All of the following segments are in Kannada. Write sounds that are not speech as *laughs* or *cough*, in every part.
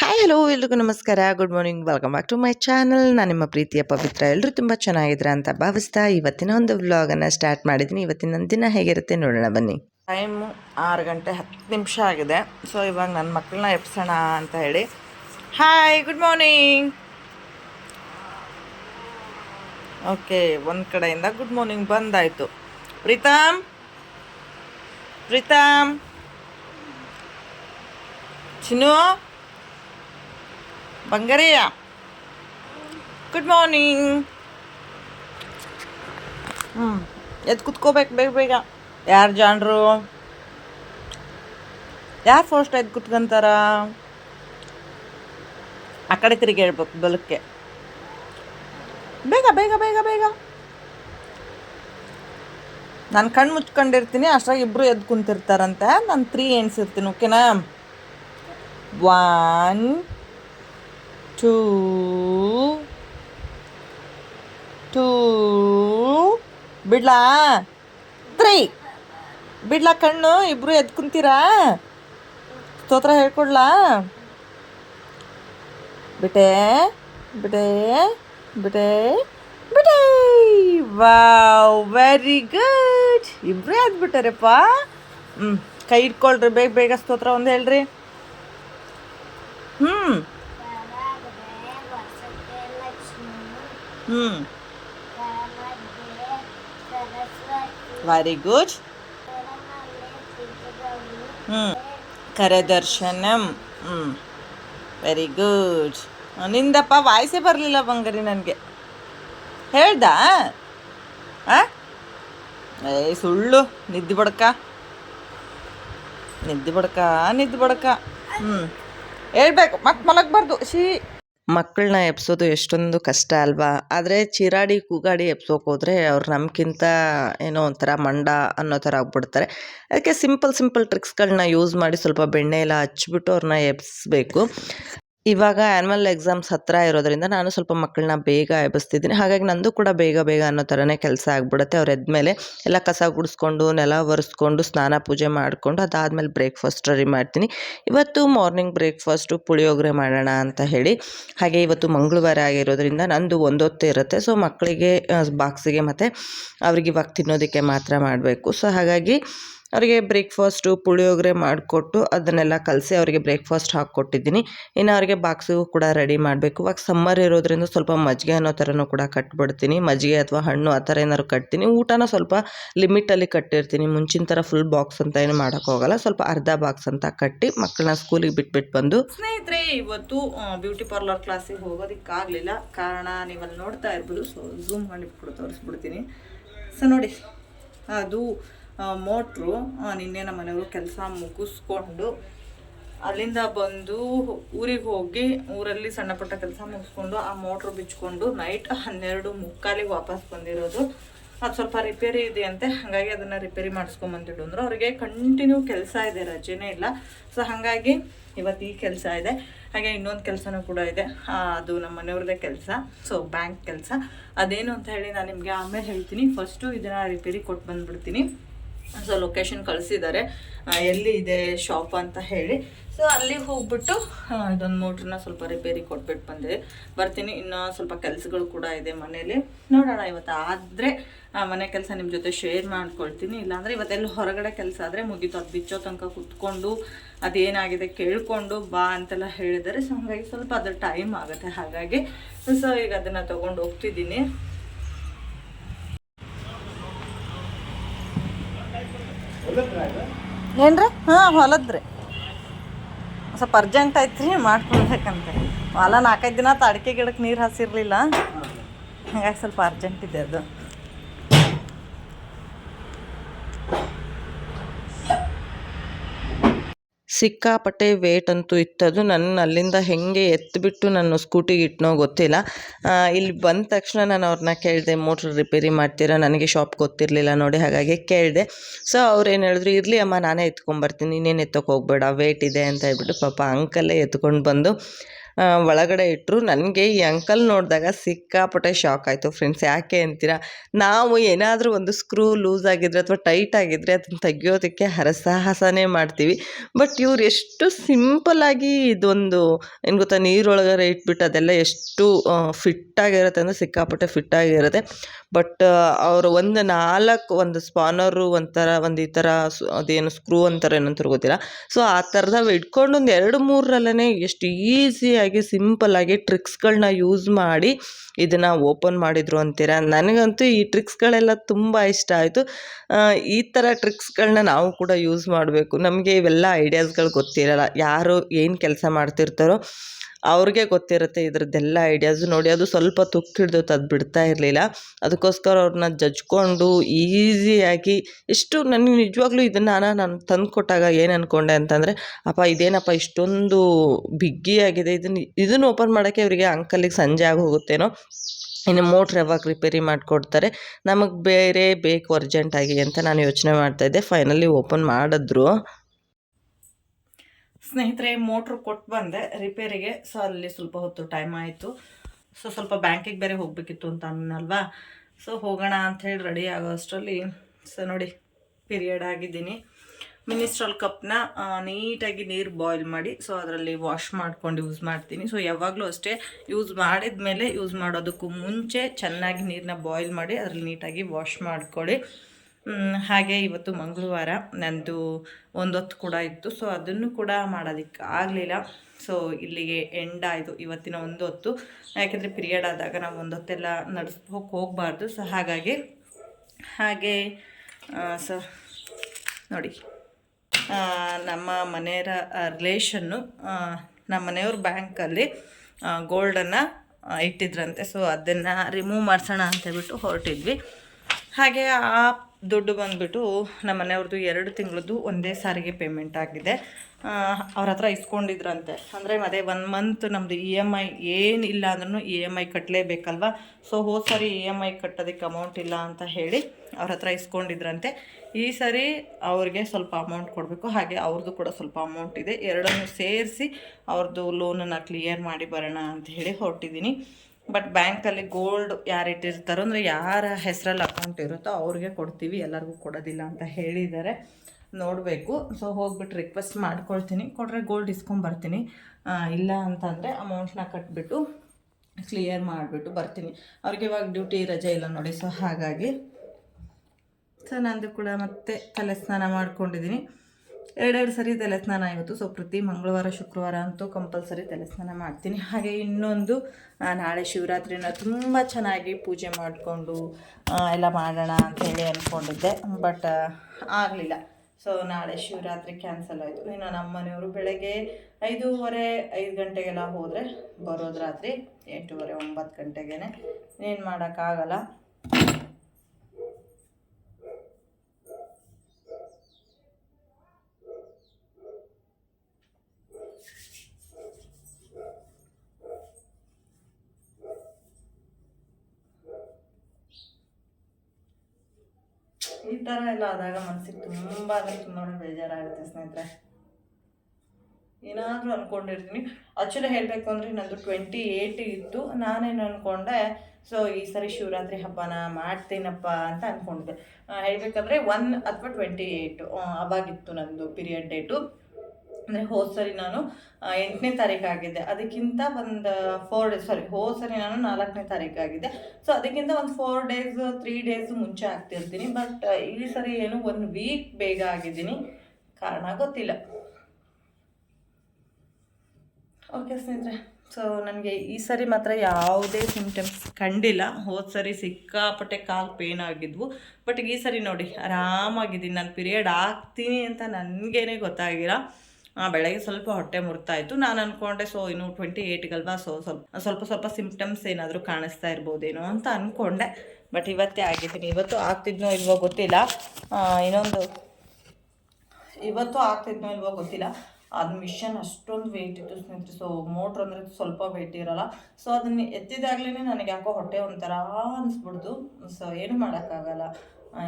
ಹಾಯ್ ಹಲೋ ಎಲ್ರಿಗೂ ನಮಸ್ಕಾರ. Good morning welcome back to my channel ನಾನು ನಿಮ್ಮ ಪ್ರೀತಿಯ ಪವಿತ್ರ. ಎಲ್ಲರೂ ತುಂಬ ಚೆನ್ನಾಗಿದ್ರೆ ಅಂತ ಭಾವಿಸ್ತಾ ಇವತ್ತಿನ ಒಂದು ವ್ಲಾಗನ್ನು ಸ್ಟಾರ್ಟ್ ಮಾಡಿದ್ದೀನಿ. ಇವತ್ತಿನ ದಿನ ಹೇಗಿರುತ್ತೆ ನೋಡೋಣ ಬನ್ನಿ. ಟೈಮು ಆರು ಗಂಟೆ ಹತ್ತು ನಿಮಿಷ ಆಗಿದೆ. ಸೊ ಇವಾಗ ನನ್ನ ಮಕ್ಕಳನ್ನ ಎಪ್ಸೋಣ ಅಂತ ಹೇಳಿ. ಹಾಯ್ ಗುಡ್ ಮಾರ್ನಿಂಗ್ ಓಕೆ ಒಂದು ಕಡೆಯಿಂದ ಗುಡ್ ಮಾರ್ನಿಂಗ್ ಬಂದಾಯಿತು. ಪ್ರೀತಮ್? ಪ್ರೀತಮ್? ಚಿನ್ನು? ಬಂಗಾರಯ್ಯ ಗುಡ್ ಮಾರ್ನಿಂಗ್ ಹ್ಞೂ ಎದ್ದು ಕುತ್ಕೋಬೇಕು ಬೇಗ ಬೇಗ. ಯಾರು ಜಾಣರು ಯಾರು ಫಸ್ಟ್ ಎದ್ದು ಕುತ್ಕೊಂತಾರ? ಆ ಕಡೆ ತಿರುಗಿ ಹೇಳ್ಬೇಕು ಬಲಕ್ಕೆ. ಬೇಗ ಬೇಗ ಬೇಗ ಬೇಗ. ನಾನು ಕಣ್ಣು ಮುಚ್ಕೊಂಡಿರ್ತೀನಿ ಅಷ್ಟಾಗಿ ಇಬ್ಬರು ಎದ್ದು ಕುಂತಿರ್ತಾರಂತೆ. ನಾನು ತ್ರೀ ಎಣ್ಸಿರ್ತೀನಿ ಓಕೆನಾ ಒನ್ ಟೂ ಟೂ ಬಿಡ್ಲಾ? ತ್ರೀ. ಬಿಡ್ಲಾ ಕಣ್ಣು, ಇಬ್ರು ಎದ್ದು ಕುಂತೀರಾ? ಸ್ತೋತ್ರ ಹೇಳ್ಕೊಡ್ಲಾ? ಬಿಟೆ ಬಿಟೆ ಬಿಟೆ ಬಿಟೆ ವಾವ್ ವೆರಿ ಗುಡ್ ಇಬ್ರು ಎದ್ದು ಬಿಟ್ಟಾರಪ್ಪ. ಹ್ಞೂ ಕೈ ಇಟ್ಕೊಳ್ರಿ ಬೇಗ ಬೇಗ ಸ್ತೋತ್ರ ಒಂದು ಹೇಳ್ರಿ. ಹ್ಞೂ ಹ್ಞೂ ವೆರಿ ಗುಡ್ ಹ್ಞೂ ಕರದರ್ಶನಂ. ಹ್ಮ್. ವೆರಿ ಗುಡ್ ನಿಂದಪ್ಪ ವಾಯ್ಸೇ ಬರಲಿಲ್ಲ ಬಂಗಾರಿ ನನಗೆ. ಹೇಳ್ದಾ? ಆ? ಏ ಸುಳ್ಳು. ನಿದ್ದೆ ಬಡ್ಕ. ನಿದ್ದೆ ಬಡ್ಕ ನಿದ್ದೆ ಬಡ್ಕ. ಹ್ಞೂ ಹೇಳ್ಬೇಕು. ಮತ್ತೆ ಮಲಗಬಾರ್ದು. ಶೀ ಮಕ್ಕಳನ್ನ ಎಬ್ಸೋದು ಎಷ್ಟೊಂದು ಕಷ್ಟ ಅಲ್ವಾ? ಆದರೆ ಚಿರಾಡಿ ಕೂಗಾಡಿ ಎಬ್ಸೋಕೆ ಹೋದರೆ ಅವ್ರು ನಮಗಿಂತ ಏನೋ ಒಂಥರ ಮಂಡ ಅನ್ನೋ ಥರ ಆಗ್ಬಿಡ್ತಾರೆ. ಅದಕ್ಕೆ ಸಿಂಪಲ್ ಸಿಂಪಲ್ ಟ್ರಿಕ್ಸ್ಗಳನ್ನ ಯೂಸ್ ಮಾಡಿ ಸ್ವಲ್ಪ ಬೆಣ್ಣೆ ಎಲ್ಲ ಹಚ್ಬಿಟ್ಟು ಅವ್ರನ್ನ ಎಬ್ಸ್ಬೇಕು. ಇವಾಗ ಆ್ಯನ್ವಲ್ ಎಕ್ಸಾಮ್ಸ್ ಹತ್ತಿರ ಇರೋದ್ರಿಂದ ನಾನು ಸ್ವಲ್ಪ ಮಕ್ಕಳನ್ನ ಬೇಗ ಎಬ್ಬಿಸ್ತಿದ್ದೀನಿ. ಹಾಗಾಗಿ ನಂದು ಕೂಡ ಬೇಗ ಬೇಗ ಅನ್ನೋ ಥರನೇ ಕೆಲಸ ಆಗ್ಬಿಡುತ್ತೆ. ಅವ್ರು ಎದ್ಮೇಲೆ ಎಲ್ಲ ಕಸ ಗುಡಿಸ್ಕೊಂಡು, ನೆಲ ಒರೆಸ್ಕೊಂಡು, ಸ್ನಾನ ಪೂಜೆ ಮಾಡಿಕೊಂಡು ಅದಾದಮೇಲೆ ಬ್ರೇಕ್ಫಾಸ್ಟ್ ರೆಡಿ ಮಾಡ್ತೀನಿ. ಇವತ್ತು ಮಾರ್ನಿಂಗ್ ಬ್ರೇಕ್ಫಾಸ್ಟು ಪುಳಿಯೋಗರೆ ಮಾಡೋಣ ಅಂತ ಹೇಳಿ. ಹಾಗೆ ಇವತ್ತು ಮಂಗಳವಾರ ಆಗಿರೋದ್ರಿಂದ ನಂದು ಒಂದೊತ್ತೇ ಇರುತ್ತೆ. ಸೊ ಮಕ್ಕಳಿಗೆ ಬಾಕ್ಸಿಗೆ ಮತ್ತು ಅವ್ರಿಗೆ ಇವಾಗ ತಿನ್ನೋದಕ್ಕೆ ಮಾತ್ರ ಮಾಡಬೇಕು. ಸೊ ಹಾಗಾಗಿ ಅವರಿಗೆ ಬ್ರೇಕ್ಫಾಸ್ಟು ಪುಳಿಯೋಗರೆ ಮಾಡಿಕೊಟ್ಟು ಅದನ್ನೆಲ್ಲ ಕಲಸಿ ಅವರಿಗೆ ಬ್ರೇಕ್ಫಾಸ್ಟ್ ಹಾಕ್ಕೊಟ್ಟಿದ್ದೀನಿ. ಇನ್ನು ಅವರಿಗೆ ಬಾಕ್ಸಿಗೂ ಕೂಡ ರೆಡಿ ಮಾಡಬೇಕು. ಇವಾಗ ಸಮ್ಮರ್ ಇರೋದ್ರಿಂದ ಸ್ವಲ್ಪ ಮಜ್ಜಿಗೆ ಅನ್ನೋ ಥರನೂ ಕೂಡ ಕಟ್ಬಿಡ್ತೀನಿ. ಮಜ್ಜಿಗೆ ಅಥವಾ ಹಣ್ಣು ಆ ಥರ ಏನಾದ್ರು ಕಟ್ತೀನಿ. ಊಟನ ಸ್ವಲ್ಪ ಲಿಮಿಟಲ್ಲಿ ಕಟ್ಟಿರ್ತೀನಿ. ಮುಂಚಿನ ಥರ ಫುಲ್ ಬಾಕ್ಸ್ ಅಂತ ಏನು ಮಾಡೋಕ್ಕೋಗಲ್ಲ ಸ್ವಲ್ಪ ಅರ್ಧ ಬಾಕ್ಸ್ ಅಂತ ಕಟ್ಟಿ ಮಕ್ಕಳನ್ನ ಸ್ಕೂಲಿಗೆ ಬಿಟ್ಬಿಟ್ಟು ಬಂದು ಸ್ನೇಹಿತರೆ, ಇವತ್ತು ಬ್ಯೂಟಿ ಪಾರ್ಲರ್ ಕ್ಲಾಸಿಗೆ ಹೋಗೋದಕ್ಕಾಗಲಿಲ್ಲ ಕಾರಣ ನೀವಲ್ಲಿ ನೋಡ್ತಾ ಇರ್ಬೋದು. ಸೊ ಝೂಮ್ ಮಾಡಿಬಿಟ್ಟು ತೋರಿಸ್ಬಿಡ್ತೀನಿ. ಸೊ ನೋಡಿ. ಅದು ಮೋಟ್ರು ನಿನ್ನೆ ನಮ್ಮ ಮನೆಯವರು ಕೆಲಸ ಮುಗಿಸ್ಕೊಂಡು ಅಲ್ಲಿಂದ ಬಂದು ಊರಿಗೆ ಹೋಗಿ ಊರಲ್ಲಿ ಸಣ್ಣ ಪುಟ್ಟ ಕೆಲಸ ಮುಗಿಸ್ಕೊಂಡು ಆ ಮೋಟ್ರು ಬಿಚ್ಕೊಂಡು ನೈಟ್ ಹನ್ನೆರಡು ಮುಕ್ಕಾಲಿಗೆ ವಾಪಸ್ ಬಂದಿರೋದು. ಅದು ಸ್ವಲ್ಪ ರಿಪೇರಿ ಇದೆ ಅಂತೆ, ಹಾಗಾಗಿ ಅದನ್ನು ರಿಪೇರಿ ಮಾಡಿಸ್ಕೊಂಬಂದಿಡು ಅಂದರು. ಅವರಿಗೆ ಕಂಟಿನ್ಯೂ ಕೆಲಸ ಇದೆ, ರಜೆನೇ ಇಲ್ಲ. ಸೊ ಹಾಗಾಗಿ ಇವತ್ತು ಈ ಕೆಲಸ ಇದೆ. ಹಾಗೆ ಇನ್ನೊಂದು ಕೆಲಸನೂ ಕೂಡ ಇದೆ. ಅದು ನಮ್ಮ ಮನೆಯವ್ರದ್ದೇ ಕೆಲಸ. ಸೊ ಬ್ಯಾಂಕ್ ಕೆಲಸ. ಅದೇನು ಅಂತ ಹೇಳಿ ನಾನು ನಿಮಗೆ ಆಮೇಲೆ ಹೇಳ್ತೀನಿ. ಫಸ್ಟು ಇದನ್ನು ರಿಪೇರಿ ಕೊಟ್ಟು ಬಂದುಬಿಡ್ತೀನಿ. ಸೊ ಲೊಕೇಶನ್ ಕಳಿಸಿದ್ದಾರೆ ಎಲ್ಲಿ ಇದೆ ಶಾಪ್ ಅಂತ ಹೇಳಿ. ಸೊ ಅಲ್ಲಿಗೆ ಹೋಗ್ಬಿಟ್ಟು ಇದೊಂದು ಮೋಟ್ರನ್ನ ಸ್ವಲ್ಪ ರಿಪೇರಿ ಕೊಟ್ಬಿಟ್ಟು ಬಂದೆ ಬರ್ತೀನಿ, ಇನ್ನೂ ಸ್ವಲ್ಪ ಕೆಲಸಗಳು ಕೂಡ ಇದೆ ಮನೇಲಿ. ನೋಡೋಣ ಇವತ್ತು ಆದರೆ ಮನೆ ಕೆಲಸ ನಿಮ್ಮ ಜೊತೆ ಶೇರ್ ಮಾಡ್ಕೊಳ್ತೀನಿ. ಇಲ್ಲಾಂದರೆ ಇವತ್ತೆಲ್ಲ ಹೊರಗಡೆ ಕೆಲಸ ಆದರೆ ಮುಗಿತು. ಅದು ಬಿಚ್ಚೋ ತನಕ ಕುತ್ಕೊಂಡು, ಅದೇನಾಗಿದೆ ಕೇಳಿಕೊಂಡು ಬಾ ಅಂತೆಲ್ಲ ಹೇಳಿದ್ದಾರೆ. ಸೊ ಹಾಗಾಗಿ ಸ್ವಲ್ಪ ಅದ್ರ ಟೈಮ್ ಆಗುತ್ತೆ. ಹಾಗಾಗಿ ಸೊ ಈಗ ಅದನ್ನು ತೊಗೊಂಡು ಹೋಗ್ತಿದ್ದೀನಿ. ಏನ್ರಿ? ಹಾಂ, ಹೊಲದ್ರಿ. ಸ್ವಲ್ಪ ಅರ್ಜೆಂಟ್ ಐತ್ರಿ, ಮಾಡ್ಕೊಳ್ಬೇಕಂತ. ಹೊಲ ನಾಲ್ಕೈದು ದಿನ ಅಡಿಕೆ ಗಿಡಕ್ಕೆ ನೀರು ಹಾಸಿರ್ಲಿಲ್ಲ. ಹಂಗಾಗಿ ಸ್ವಲ್ಪ ಅರ್ಜೆಂಟ್ ಇದೆ ಅದು. ಸಿಕ್ಕಾಪಟ್ಟೆ ವೇಟ್ ಅಂತೂ ಇತ್ತದು. ನನ್ನ ಅಲ್ಲಿಂದ ಹೆಂಗೆ ಎತ್ತಿಬಿಟ್ಟು ನಾನು ಸ್ಕೂಟಿಗೆ ಇಟ್ನೋ ಗೊತ್ತಿಲ್ಲ. ಇಲ್ಲಿ ಬಂದ ತಕ್ಷಣ ನಾನು ಅವ್ರನ್ನ ಕೇಳಿದೆ, ಮೋಟ್ರ್ ರಿಪೇರಿ ಮಾಡ್ತೀರಾ? ನನಗೆ ಶಾಪ್ ಗೊತ್ತಿರಲಿಲ್ಲ ನೋಡಿ. ಹಾಗಾಗಿ ಕೇಳಿದೆ. ಸೊ ಅವ್ರು ಏನು ಹೇಳಿದ್ರು, ಇರಲಿ ಅಮ್ಮ, ನಾನೇ ಎತ್ಕೊಂಬರ್ತೀನಿ ಇನ್ನೇನು ಎತ್ತೋಕೆ ಹೋಗಬೇಡ. ವೇಟ್ ಇದೆ ಅಂತ ಹೇಳ್ಬಿಟ್ಟು ಪಾಪ ಅಂಕಲ್ಲೇ ಎತ್ಕೊಂಡು ಬಂದು ಒಳಗಡೆ ಇಟ್ಟರು ನನಗೆ ಈ ಅಂಕಲ್ ನೋಡಿದಾಗ ಸಿಕ್ಕಾಪಟ್ಟೆ ಶಾಕ್ ಆಯಿತು. ಫ್ರೆಂಡ್ಸ್ ಯಾಕೆ ಅಂತೀರಾ? ನಾವು ಏನಾದರೂ ಒಂದು ಸ್ಕ್ರೂ ಲೂಸ್ ಆಗಿದ್ರೆ ಅಥವಾ ಟೈಟ್ ಆಗಿದ್ರೆ ಅದನ್ನು ತೆಗಿಯೋದಕ್ಕೆ ಹರಸಾಹಸನೇ ಮಾಡ್ತೀವಿ. ಬಟ್ ಇವ್ರು ಎಷ್ಟು ಸಿಂಪಲ್ಲಾಗಿ ಇದೊಂದು, ಏನು ಗೊತ್ತಾ, ನೀರೊಳಗಡೆ ಇಟ್ಬಿಟ್ಟು ಅದೆಲ್ಲ ಎಷ್ಟು ಫಿಟ್ಟಾಗಿರುತ್ತೆ ಅಂದರೆ ಸಿಕ್ಕಾಪಟ್ಟೆ ಫಿಟ್ಟಾಗಿರುತ್ತೆ ಬಟ್ ಅವರು ಒಂದು ನಾಲ್ಕು ಒಂದು ಸ್ಪಾನರು ಒಂಥರ ಒಂದು ಈ ಥರ ಅದೇನು ಸ್ಕ್ರೂ ಅಂತಾರೆ ಏನಂತಾರೆ ಗೊತ್ತಿಲ್ಲ. ಸೊ ಆ ಥರದ ಇಟ್ಕೊಂಡು ಒಂದು ಎರಡು ಮೂರರಲ್ಲೇ ಎಷ್ಟು ಈಸಿಯಾಗಿ ಸಿಂಪಲ್ಲಾಗಿ ಟ್ರಿಕ್ಸ್ಗಳನ್ನ ಯೂಸ್ ಮಾಡಿ ಇದನ್ನು ಓಪನ್ ಮಾಡಿದರು ಅಂತೀರ? ನನಗಂತೂ ಈ ಟ್ರಿಕ್ಸ್ಗಳೆಲ್ಲ ತುಂಬ ಇಷ್ಟ ಆಯಿತು. ಈ ಥರ ಟ್ರಿಕ್ಸ್ಗಳನ್ನ ನಾವು ಕೂಡ ಯೂಸ್ ಮಾಡಬೇಕು. ನಮಗೆ ಇವೆಲ್ಲ ಐಡಿಯಾಸ್ಗಳು ಗೊತ್ತಿರಲ್ಲ. ಯಾರು ಏನು ಕೆಲಸ ಮಾಡ್ತಿರ್ತಾರೋ ಅವ್ರಿಗೆ ಗೊತ್ತಿರುತ್ತೆ ಇದ್ರದ್ದೆಲ್ಲ ಐಡಿಯಾಸು ನೋಡಿ ಅದು ಸ್ವಲ್ಪ ತುಕ್ಕು ಹಿಡ್ದು ಅದು ಬಿಡ್ತಾ ಇರಲಿಲ್ಲ. ಅದಕ್ಕೋಸ್ಕರ ಅವ್ರನ್ನ ಜಜ್ಕೊಂಡು ಈಸಿಯಾಗಿ ಎಷ್ಟು ನನಗೆ ನಿಜವಾಗ್ಲೂ ಇದನ್ನು ನಾನು ನಾನು ತಂದು ಕೊಟ್ಟಾಗ ಏನು ಅಂದ್ಕೊಂಡೆ ಅಂತಂದರೆ, ಅಪ್ಪ, ಇದೇನಪ್ಪ ಇಷ್ಟೊಂದು ಬಿಗ್ಗಿಯಾಗಿದೆ. ಇದನ್ನು ಇದನ್ನು ಓಪನ್ ಮಾಡೋಕ್ಕೆ ಅವರಿಗೆ ಅಂಕಲಿಗೆ ಸಂಜೆ ಆಗಿ ಹೋಗುತ್ತೇನೋ ಇನ್ನು ಮೋಟ್ರ್ ಯಾವಾಗ ರಿಪೇರಿ ಮಾಡಿಕೊಡ್ತಾರೆ? ನಮಗೆ ಬೇರೆ ಬೇಕು ಅರ್ಜೆಂಟಾಗಿ ಅಂತ ನಾನು ಯೋಚನೆ ಮಾಡ್ತಾಯಿದ್ದೆ ಫೈನಲಿ ಓಪನ್ ಮಾಡಿದ್ರು. ಸ್ನೇಹಿತರೆ ಮೋಟ್ರ್ ಕೊಟ್ಟು ಬಂದೆ ರಿಪೇರಿಗೆ ಸೊ ಅಲ್ಲಿ ಸ್ವಲ್ಪ ಹೊತ್ತು ಟೈಮ್ ಆಯಿತು. ಸೊ ಸ್ವಲ್ಪ ಬ್ಯಾಂಕಿಗೆ ಬೇರೆ ಹೋಗಬೇಕಿತ್ತು ಅಂತ ಅನ್ನಲ್ವಾ? ಸೊ ಹೋಗೋಣ ಅಂಥೇಳಿ ರೆಡಿ ಆಗೋ ಅಷ್ಟರಲ್ಲಿ ಸೊ ನೋಡಿ ಪೀರಿಯಡ್ ಆಗಿದ್ದೀನಿ. ಮಿನಿಸ್ಟ್ರಲ್ ಕಪ್ನ ನೀಟಾಗಿ ನೀರು ಬಾಯ್ಲ್ ಮಾಡಿ ಸೊ ಅದರಲ್ಲಿ ವಾಶ್ ಮಾಡ್ಕೊಂಡು ಯೂಸ್ ಮಾಡ್ತೀನಿ. ಸೊ ಯಾವಾಗಲೂ ಅಷ್ಟೇ ಯೂಸ್ ಮಾಡಿದ ಮೇಲೆ ಯೂಸ್ ಮಾಡೋದಕ್ಕೂ ಮುಂಚೆ ಚೆನ್ನಾಗಿ ನೀರನ್ನ ಬಾಯ್ಲ್ ಮಾಡಿ, ಅದರಲ್ಲಿ ನೀಟಾಗಿ ವಾಶ್ ಮಾಡ್ಕೊಳ್ಳಿ. ಹಾಗೆ ಇವತ್ತು ಮಂಗಳವಾರ ನಂದು ಒಂದೊತ್ತು ಕೂಡ ಇತ್ತು. ಸೊ ಅದನ್ನು ಕೂಡ ಮಾಡೋದಕ್ಕೆ ಆಗಲಿಲ್ಲ. ಸೊ ಇಲ್ಲಿಗೆ ಎಂಡ್ ಆಯಿತು ಇವತ್ತಿನ ಒಂದು ಹೊತ್ತು ಯಾಕೆಂದರೆ ಪಿರಿಯಡ್ ಆದಾಗ ನಾವು ಒಂದೊತ್ತೆಲ್ಲ ನಡೆಸ್ಕೋಕೆ ಹೋಗಬಾರ್ದು. ಸೊ ಹಾಗಾಗಿ, ಹಾಗೆ ಸೊ ನೋಡಿ ನಮ್ಮ ಮನೆಯವರ ರಿಲೇಷನ್ನು ನಮ್ಮ ಮನೆಯವ್ರ ಬ್ಯಾಂಕಲ್ಲಿ ಗೋಲ್ಡನ್ನು ಇಟ್ಟಿದ್ರಂತೆ. ಸೊ ಅದನ್ನು ರಿಮೂವ್ ಮಾಡಿಸೋಣ ಅಂತೇಳ್ಬಿಟ್ಟು ಹೊರಟಿದ್ವಿ. ಹಾಗೆ ಆ ದುಡ್ಡು ಬಂದುಬಿಟ್ಟು ನಮ್ಮ ಮನೆಯವ್ರದ್ದು ಎರಡು ತಿಂಗಳದ್ದು ಒಂದೇ ಸಾರಿಗೆ ಪೇಮೆಂಟ್ ಆಗಿದೆ. ಅವ್ರ ಹತ್ರ ಇಸ್ಕೊಂಡಿದ್ರಂತೆ. ಅಂದರೆ ಅದೇ ಒನ್ ಮಂತ್ ನಮ್ಮದು ಇ ಎಂ ಐ ಏನಿಲ್ಲ ಅಂದ್ರೂ ಇ ಎಂ ಐ ಕಟ್ಟಲೇಬೇಕಲ್ವ ಸೊ ಹೋದ ಸಾರಿ ಇ ಎಂ ಐ ಕಟ್ಟೋದಕ್ಕೆ ಅಮೌಂಟ್ ಇಲ್ಲ ಅಂತ ಹೇಳಿ ಅವ್ರ ಹತ್ರ ಇಸ್ಕೊಂಡಿದ್ರಂತೆ. ಈ ಸರಿ ಅವ್ರಿಗೆ ಸ್ವಲ್ಪ ಅಮೌಂಟ್ ಕೊಡಬೇಕು. ಹಾಗೆ ಅವ್ರದ್ದು ಕೂಡ ಸ್ವಲ್ಪ ಅಮೌಂಟ್ ಇದೆ. ಎರಡನ್ನೂ ಸೇರಿಸಿ ಅವ್ರದ್ದು ಲೋನನ್ನು ಕ್ಲಿಯರ್ ಮಾಡಿ ಬರೋಣ ಅಂತ ಹೇಳಿ ಹೊರಟಿದ್ದೀನಿ. ಬಟ್ ಬ್ಯಾಂಕಲ್ಲಿ ಗೋಲ್ಡ್ ಯಾರು ಇಟ್ಟಿರ್ತಾರೋ, ಅಂದರೆ ಯಾರ ಹೆಸರಲ್ಲಿ ಅಕೌಂಟ್ ಇರುತ್ತೋ ಅವ್ರಿಗೆ ಕೊಡ್ತೀವಿ, ಎಲ್ಲರಿಗೂ ಕೊಡೋದಿಲ್ಲ ಅಂತ ಹೇಳಿದ್ದಾರೆ. ನೋಡಬೇಕು. ಸೊ ಹೋಗ್ಬಿಟ್ಟು ರಿಕ್ವೆಸ್ಟ್ ಮಾಡ್ಕೊಳ್ತೀನಿ. ಕೊಟ್ಟರೆ ಗೋಲ್ಡ್ ಇಸ್ಕೊಂಬರ್ತೀನಿ ಬರ್ತೀನಿ. ಇಲ್ಲ ಅಂತಂದರೆ ಅಮೌಂಟ್ನ ಕಟ್ಬಿಟ್ಟು ಕ್ಲಿಯರ್ ಮಾಡಿಬಿಟ್ಟು ಬರ್ತೀನಿ. ಅವ್ರಿಗೆ ಇವಾಗ ಡ್ಯೂಟಿ ರಜೆ ಇಲ್ಲ ನೋಡಿ. ಸೊ ಹಾಗಾಗಿ, ಸೊ, ನಂದು ಕೂಡ ಮತ್ತೆ ತಲೆ ಸ್ನಾನ ಮಾಡ್ಕೊಂಡಿದ್ದೀನಿ. ಎರಡೆರಡು ಸರಿ ತಲೆ ಸ್ನಾನ ಇವತ್ತು ಸೊ ಪ್ರತಿ ಮಂಗಳವಾರ, ಶುಕ್ರವಾರ ಅಂತೂ ಕಂಪಲ್ಸರಿ ತಲೆ ಸ್ನಾನ ಮಾಡ್ತೀನಿ. ಹಾಗೆ ಇನ್ನೊಂದು ನಾಳೆ ಶಿವರಾತ್ರಿನ ತುಂಬ ಚೆನ್ನಾಗಿ ಪೂಜೆ ಮಾಡಿಕೊಂಡು ಎಲ್ಲ ಮಾಡೋಣ ಅಂತೇಳಿ ಅಂದ್ಕೊಂಡಿದ್ದೆ ಬಟ್ ಆಗಲಿಲ್ಲ. ಸೊ ನಾಳೆ ಶಿವರಾತ್ರಿ ಕ್ಯಾನ್ಸಲ್ ಆಯಿತು. ಇನ್ನು ನಮ್ಮ ಮನೆಯವರು ಬೆಳಗ್ಗೆ ಐದೂವರೆ, ಐದು ಗಂಟೆಗೆಲ್ಲ ಹೋದರೆ ಬರೋದು ರಾತ್ರಿ ಎಂಟೂವರೆ, ಒಂಬತ್ತು ಗಂಟೆಗೇ ಏನು ಮಾಡೋಕ್ಕಾಗಲ್ಲ ಈ ಥರ ಎಲ್ಲ ಆದಾಗ ಮನಸ್ಸಿಗೆ ತುಂಬ ಅಂದರೆ ತುಂಬ ಬೇಜಾರಾಗುತ್ತೆ ಸ್ನೇಹಿತರೆ. ಏನಾದರೂ ಅಂದ್ಕೊಂಡಿರ್ತೀನಿ ಆ್ಯಕ್ಚುಲಿ ಹೇಳಬೇಕು ಅಂದರೆ ನಂದು ಟ್ವೆಂಟಿ ಏಯ್ಟ್ ಇತ್ತು. ನಾನೇನು ಅಂದ್ಕೊಂಡೆ ಸೊ ಈ ಸರಿ ಶಿವರಾತ್ರಿ ಹಬ್ಬನ ಮಾಡ್ತೀನಪ್ಪ ಅಂತ ಅಂದ್ಕೊಂಡಿದ್ದೆ ಹೇಳಬೇಕಂದ್ರೆ ಒನ್ ಅಥವಾ ಟ್ವೆಂಟಿ ಏಯ್ಟು ಅವಾಗಿತ್ತು ನಂದು ಪೀರಿಯಡ್ ಡೇಟು ಅಂದರೆ ಹೋದ ಸರಿ ನಾನು ಎಂಟನೇ ತಾರೀಕು ಅದಕ್ಕಿಂತ ಒಂದು ಫೋರ್ ಡೇಸ್ ಸಾರಿ ಹೋದ ಸರಿ ನಾನು ನಾಲ್ಕನೇ ತಾರೀಕು ಸೊ ಅದಕ್ಕಿಂತ ಒಂದು ಫೋರ್ ಡೇಸ್ ತ್ರೀ ಡೇಸ್ ಮುಂಚೆ ಆಗ್ತಿರ್ತೀನಿ. ಬಟ್ ಈ ಸರಿ ಏನು ಒಂದು ವೀಕ್ ಬೇಗ ಆಗಿದ್ದೀನಿ. ಕಾರಣ ಗೊತ್ತಿಲ್ಲ. ಓಕೆ ಸ್ನೇಹಿತರೆ. ಸೊ ನನಗೆ ಈ ಸರಿ ಮಾತ್ರ ಯಾವುದೇ ಸಿಮ್ಟಮ್ಸ್ ಕಂಡಿಲ್ಲ. ಹೋದ ಸರಿ ಸಿಕ್ಕಾಪಟ್ಟೆ ಕಾಲು ಪೇನ್ ಆಗಿದ್ವು. ಬಟ್ ಈ ಸರಿ ನೋಡಿ, ಆರಾಮಾಗಿದ್ದೀನಿ. ನಾನು ಪಿರಿಯಡ್ ಆಗ್ತೀನಿ ಅಂತ ನನಗೇನೆ ಗೊತ್ತಾಗಿಲ್ಲ. ಬೆಳಗ್ಗೆ ಸ್ವಲ್ಪ ಹೊಟ್ಟೆ ಮುರ್ತಾ ನಾನು ಅಂದ್ಕೊಂಡೆ ಸೊ, ಇನ್ನು ಟ್ವೆಂಟಿ ಏಯ್ಟ್ಗಲ್ವಾ ಸೊ, ಸ್ವಲ್ಪ ಸ್ವಲ್ಪ ಸ್ವಲ್ಪ ಸಿಂಪ್ಟಮ್ಸ್ ಏನಾದರೂ ಕಾಣಿಸ್ತಾ ಇರ್ಬೋದೇನೋ ಅಂತ ಅಂದ್ಕೊಂಡೆ ಬಟ್ ಇವತ್ತೇ ಆಗಿದ್ದೀನಿ. ಇವತ್ತು ಆಗ್ತಿದ್ನೋ ಇಲ್ವೋ ಗೊತ್ತಿಲ್ಲ. ಇನ್ನೊಂದು, ಇವತ್ತು ಆಗ್ತಿದ್ನೋ ಇಲ್ವೋ ಗೊತ್ತಿಲ್ಲ. ಅದು ಮಿಷನ್ ಅಷ್ಟೊಂದು ವೆಯ್ಟ್ ಇತ್ತು ಸ್ನೇಹಿತರೆ. ಸೊ ಮೋಟ್ರ್ ಅಂದರೆ ಸ್ವಲ್ಪ ವೆಯ್ಟ್ ಇರೋಲ್ಲ. ಸೊ ಅದನ್ನು ಎತ್ತಿದಾಗ್ಲೇ ನನಗೆ ಯಾಕೋ ಹೊಟ್ಟೆ ಒಂಥರ ಅನಿಸ್ಬಿಡ್ತು. ಸೊ ಏನು ಮಾಡೋಕ್ಕಾಗಲ್ಲ.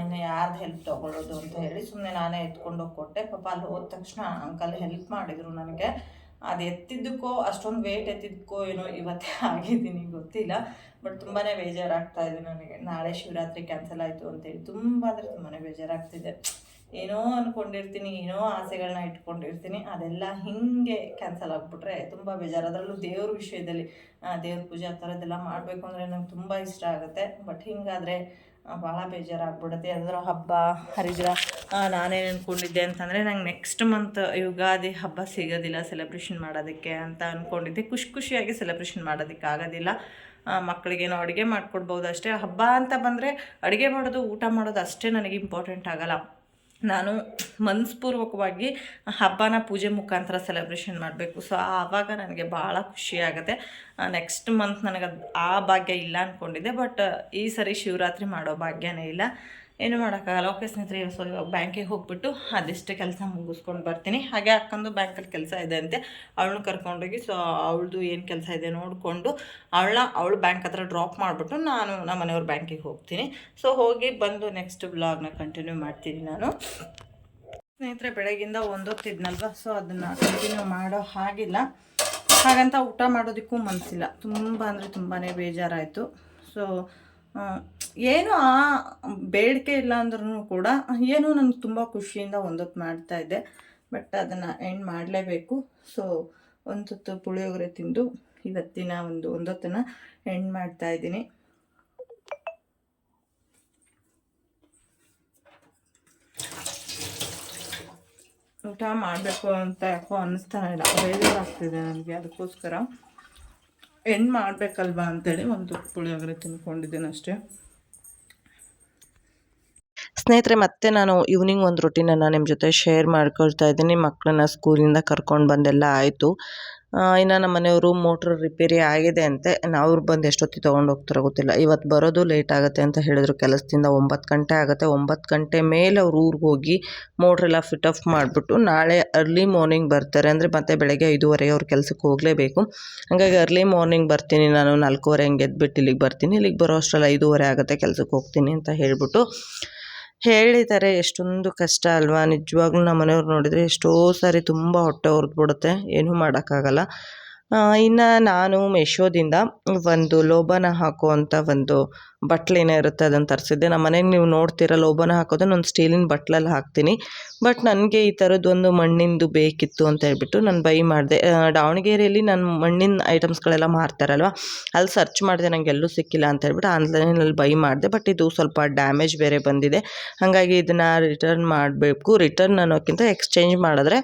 ಇನ್ನು ಯಾರ್ದು ಹೆಲ್ಪ್ ತೊಗೊಳ್ಳೋದು ಅಂತ ಹೇಳಿ ಸುಮ್ಮನೆ ನಾನೇ ಎತ್ಕೊಂಡು ಹೋಗಿ ಕೊಟ್ಟೆ. ಪಾಪ ಅಲ್ಲಿ ಹೋದ ತಕ್ಷಣ ಅಂಕಲ್ ಹೆಲ್ಪ್ ಮಾಡಿದರು ನನಗೆ. ಅದು ಎತ್ತಿದ್ದಕ್ಕೋ, ಅಷ್ಟೊಂದು ವೇಟ್ ಎತ್ತಿದ್ದಕ್ಕೋ ಏನೋ ಇವತ್ತೇ *laughs* ಆಗಿದ್ದೀನಿ, ಗೊತ್ತಿಲ್ಲ. ಬಟ್ ತುಂಬಾ ಬೇಜಾರಾಗ್ತಾ ಇದೆ ನನಗೆ. ನಾಳೆ ಶಿವರಾತ್ರಿ ಕ್ಯಾನ್ಸಲ್ ಆಯಿತು ಅಂತೇಳಿ ತುಂಬ ಅಂದರೆ ತುಂಬಾ ಬೇಜಾರಾಗ್ತಿದೆ. ಏನೋ ಅಂದ್ಕೊಂಡಿರ್ತೀನಿ ಏನೋ ಆಸೆಗಳನ್ನ ಇಟ್ಕೊಂಡಿರ್ತೀನಿ. ಅದೆಲ್ಲ ಹಿಂಗೆ ಕ್ಯಾನ್ಸಲ್ ಆಗಿಬಿಟ್ರೆ ತುಂಬ ಬೇಜಾರು. ಅದರಲ್ಲೂ ದೇವ್ರ ವಿಷಯದಲ್ಲಿ ದೇವ್ರ ಪೂಜೆ ಆ ಥರದ್ದೆಲ್ಲ ಮಾಡಬೇಕು ಅಂದರೆ ನಂಗೆ ತುಂಬ ಇಷ್ಟ ಆಗುತ್ತೆ. ಬಟ್ ಹಿಂಗಾದರೆ ಭಾಳ ಬೇಜಾರಾಗ್ಬಿಡುತ್ತೆ. ಅದರ, ಹಬ್ಬ, ಹರಿದ್ರ ನಾನೇನು ಅಂದ್ಕೊಂಡಿದ್ದೆ ಅಂತಂದರೆ ನಂಗೆ ನೆಕ್ಸ್ಟ್ ಮಂತ್ ಯುಗಾದಿ ಹಬ್ಬ ಸಿಗೋದಿಲ್ಲ ಸೆಲೆಬ್ರೇಷನ್ ಮಾಡೋದಕ್ಕೆ ಅಂತ ಅಂದ್ಕೊಂಡಿದ್ದೆ ಖುಷಿ ಖುಷಿಯಾಗಿ ಸೆಲೆಬ್ರೇಷನ್ ಮಾಡೋದಕ್ಕೆ ಆಗೋದಿಲ್ಲ. ಮಕ್ಕಳಿಗೇನೋ ಅಡುಗೆ ಮಾಡಿಕೊಡ್ಬೋದು ಅಷ್ಟೇ. ಹಬ್ಬ ಅಂತ ಬಂದರೆ ಅಡುಗೆ ಮಾಡೋದು, ಊಟ ಮಾಡೋದು ಅಷ್ಟೇ ನನಗೆ ಇಂಪಾರ್ಟೆಂಟ್ ಆಗಲ್ಲ. ನಾನು ಮನಸ್ಪೂರ್ವಕವಾಗಿ ಹಬ್ಬನ ಪೂಜೆ ಮುಖಾಂತರ ಸೆಲೆಬ್ರೇಷನ್ ಮಾಡಬೇಕು. ಸೊ ಆವಾಗ ನನಗೆ ಭಾಳ ಖುಷಿಯಾಗುತ್ತೆ ನೆಕ್ಸ್ಟ್ ಮಂತ್ ನನಗೆ ಆ ಭಾಗ್ಯ ಇಲ್ಲ ಅಂದ್ಕೊಂಡಿದ್ದೆ ಬಟ್ ಈ ಸರಿ ಶಿವರಾತ್ರಿ ಮಾಡೋ ಭಾಗ್ಯನೇ ಇಲ್ಲ. ಏನು ಮಾಡೋಕ್ಕಾಗಲ್ಲ. ಓಕೆ ಸ್ನೇಹಿತರೆ ಸೊ ಇವಾಗ ಬ್ಯಾಂಕಿಗೆ ಹೋಗ್ಬಿಟ್ಟು ಅದೆಷ್ಟೇ ಕೆಲಸ ಮುಗಿಸ್ಕೊಂಡು ಬರ್ತೀನಿ. ಹಾಗೆ ಅಕ್ಕಂದು ಬ್ಯಾಂಕಲ್ಲಿ ಕೆಲಸ ಇದೆ ಅಂತೆ. ಅವಳನ್ನ ಕರ್ಕೊಂಡೋಗಿ ಸೊ ಅವಳದು ಏನು ಕೆಲಸ ಇದೆ ನೋಡಿಕೊಂಡು ಅವಳನ್ನ ಅವಳು ಬ್ಯಾಂಕ್ ಹತ್ರ ಡ್ರಾಪ್ ಮಾಡಿಬಿಟ್ಟು ನಾನು ನಮ್ಮ ಮನೆಯವ್ರ ಬ್ಯಾಂಕಿಗೆ ಹೋಗ್ತೀನಿ. ಸೊ ಹೋಗಿ ಬಂದು ನೆಕ್ಸ್ಟ್ ಬ್ಲಾಗ್ನ ಕಂಟಿನ್ಯೂ ಮಾಡ್ತೀನಿ ನಾನು. ಸ್ನೇಹಿತರೆ, ಬೆಳಗಿಂದ ಒಂದೊತ್ತಿದ್ನಲ್ವ? ಸೊ ಅದನ್ನು ಕಂಟಿನ್ಯೂ ಮಾಡೋ ಹಾಗಿಲ್ಲ. ಹಾಗಂತ ಊಟ ಮಾಡೋದಕ್ಕೂ ಮನಸ್ಸಿಲ್ಲ ತುಂಬ ಅಂದರೆ ತುಂಬಾ ಬೇಜಾರಾಯಿತು. ಸೊ ಏನು ಆ ಬೇಡಿಕೆ ಇಲ್ಲ ಅಂದ್ರೂ ಕೂಡ ಏನೋ ನನಗೆ ತುಂಬ ಖುಷಿಯಿಂದ ಒಂದೊತ್ತು ಮಾಡ್ತಾ ಇದ್ದೆ. ಬಟ್ ಅದನ್ನು ಎಂಡ್ ಮಾಡಲೇಬೇಕು. ಸೊ ಒಂದೊತ್ತು ಪುಳಿಯೋಗರೆ ತಿಂದು ಇವತ್ತಿನ ಒಂದು ಒಂದೊತ್ತನ್ನು ಎಂಡ್ ಮಾಡ್ತಾ ಇದ್ದೀನಿ. ಊಟ ಮಾಡಬೇಕು ಅಂತ ಯಾಕೋ ಅನ್ನಿಸ್ತಾ ಇಲ್ಲ. ಬೇಜಾರಾಗ್ತಿದೆ ನನಗೆ ಅದಕ್ಕೋಸ್ಕರ. ಎಂಡ್ ಮಾಡಬೇಕಲ್ವಾ ಅಂತೇಳಿ ಒಂದು ಪುಳಿಯೋಗರೆ ತಿನ್ಕೊಂಡಿದ್ದೇನೆ ಅಷ್ಟೇ. ಸ್ನೇಹಿತರೆ, ಮತ್ತೆ ನಾನು ಈವ್ನಿಂಗ್ ಒಂದು ರೊಟೀನನ್ನು ನಿಮ್ಮ ಜೊತೆ ಶೇರ್ ಮಾಡ್ಕೊಳ್ತಾ ಇದ್ದೀನಿ. ಮಕ್ಕಳನ್ನ ಸ್ಕೂಲಿಂದ ಕರ್ಕೊಂಡು ಬಂದೆಲ್ಲ ಆಯಿತು. ಇನ್ನು ನಮ್ಮ ಮನೆಯವರು ಮೋಟ್ರ್ ರಿಪೇರಿ ಆಗಿದೆ ಅಂತೆ. ಅವ್ರು ಬಂದು ಎಷ್ಟೊತ್ತಿಗೆ ತೊಗೊಂಡು ಹೋಗ್ತಾರೋ ಗೊತ್ತಿಲ್ಲ. ಇವತ್ತು ಬರೋದು ಲೇಟ್ ಆಗುತ್ತೆ ಅಂತ ಹೇಳಿದ್ರು. ಕೆಲಸದಿಂದ ಒಂಬತ್ತು ಗಂಟೆ ಆಗುತ್ತೆ. ಒಂಬತ್ತು ಗಂಟೆ ಮೇಲೆ ಅವ್ರು ಊರಿಗೆ ಹೋಗಿ ಮೋಟ್ರೆಲ್ಲ ಫಿಟ್ ಆಫ್ ಮಾಡಿಬಿಟ್ಟು ನಾಳೆ ಅರ್ಲಿ ಮಾರ್ನಿಂಗ್ ಬರ್ತಾರೆ. ಅಂದರೆ ಮತ್ತೆ ಬೆಳಗ್ಗೆ ಐದೂವರೆಗೆ ಅವ್ರ ಕೆಲಸಕ್ಕೆ ಹೋಗಲೇಬೇಕು. ಹಾಗಾಗಿ ಅರ್ಲಿ ಮಾರ್ನಿಂಗ್ ಬರ್ತೀನಿ. ನಾನು ನಾಲ್ಕೂವರೆ ಹಂಗೆ ಎದ್ಬಿಟ್ಟು ಇಲ್ಲಿಗೆ ಬರ್ತೀನಿ. ಇಲ್ಲಿಗೆ ಬರೋ ಅಷ್ಟರಲ್ಲಿ ಐದೂವರೆ ಆಗುತ್ತೆ. ಕೆಲಸಕ್ಕೆ ಹೋಗ್ತೀನಿ ಅಂತ ಹೇಳಿಬಿಟ್ಟು ಹೇಳಿದ್ದಾರೆ ಎಷ್ಟೊಂದು ಕಷ್ಟ ಅಲ್ವಾ? ನಿಜವಾಗ್ಲೂ ನಮ್ಮ ಮನೆಯವ್ರು ನೋಡಿದರೆ ಎಷ್ಟೋ ಸಾರಿ ತುಂಬ ಹೊಟ್ಟೆ ಬಿಡುತ್ತೆ ಏನೂ ಮಾಡೋಕ್ಕಾಗಲ್ಲ. ಇನ್ನು ನಾನು ಮೆಶೋದಿಂದ ಒಂದು ಲೋಬನ ಹಾಕುವಂಥ ಒಂದು ಬಟ್ಲೇನೇ ಇರುತ್ತೆ ಅದನ್ನು ತರಿಸಿದ್ದೆ. ನಮ್ಮ ಮನೇಲಿ ನೀವು ನೋಡ್ತೀರ ಲೋಬನ ಹಾಕೋದನ್ನು ಒಂದು ಸ್ಟೀಲಿನ ಬಟ್ಲಲ್ಲಿ ಹಾಕ್ತೀನಿ. ಬಟ್ ನನಗೆ ಈ ಥರದ್ದೊಂದು ಮಣ್ಣಿಂದು ಬೇಕಿತ್ತು ಅಂತ ಹೇಳ್ಬಿಟ್ಟು ನಾನು ಬೈ ಮಾಡಿದೆ. ದಾವಣಗೆರೆಯಲ್ಲಿ ನಾನು ಮಣ್ಣಿನ ಐಟಮ್ಸ್ಗಳೆಲ್ಲ ಮಾರ್ತಾರಲ್ವ, ಅಲ್ಲಿ ಸರ್ಚ್ ಮಾಡಿದೆ ನನಗೆ ಎಲ್ಲೂ ಸಿಕ್ಕಿಲ್ಲ ಅಂತ ಹೇಳ್ಬಿಟ್ಟು ಆನ್ಲೈನಲ್ಲಿ ಬೈ ಮಾಡಿದೆ. ಬಟ್ ಇದು ಸ್ವಲ್ಪ ಡ್ಯಾಮೇಜ್ ಬೇರೆ ಬಂದಿದೆ. ಹಾಗಾಗಿ ಇದನ್ನು ರಿಟರ್ನ್ ಮಾಡಬೇಕು. ರಿಟರ್ನ್ ಅನ್ನೋಕ್ಕಿಂತ ಎಕ್ಸ್ಚೇಂಜ್ ಮಾಡಿದ್ರೆ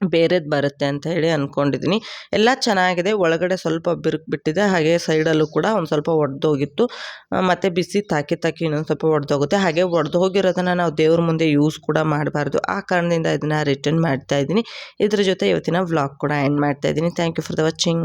ಬೇರೆದು ಬರುತ್ತೆ ಅಂತ ಹೇಳಿ ಅಂದ್ಕೊಂಡಿದ್ದೀನಿ ಎಲ್ಲ ಚೆನ್ನಾಗಿದೆ. ಒಳಗಡೆ ಸ್ವಲ್ಪ ಬಿರುಕು ಬಿಟ್ಟಿದೆ. ಹಾಗೆ ಸೈಡಲ್ಲೂ ಕೂಡ ಒಂದು ಸ್ವಲ್ಪ ಒಡೆದೋಗಿತ್ತು. ಮತ್ತು ಬಿಸಿ ತಾಕಿ ತಾಕಿ ಇನ್ನೊಂದು ಸ್ವಲ್ಪ ಒಡೆದೋಗುತ್ತೆ. ಹಾಗೆ ಒಡೆದು ಹೋಗಿರೋದನ್ನು ನಾವು ದೇವ್ರ ಮುಂದೆ ಯೂಸ್ ಕೂಡ ಮಾಡಬಾರ್ದು. ಆ ಕಾರಣದಿಂದ ಇದನ್ನು ರಿಟರ್ನ್ ಮಾಡ್ತಾ ಇದ್ದೀನಿ ಇದ್ರ ಜೊತೆ ಇವತ್ತಿನ ವ್ಲಾಗ್ ಕೂಡ ಎಂಡ್ ಮಾಡ್ತಾ ಇದ್ದೀನಿ thank you for the watching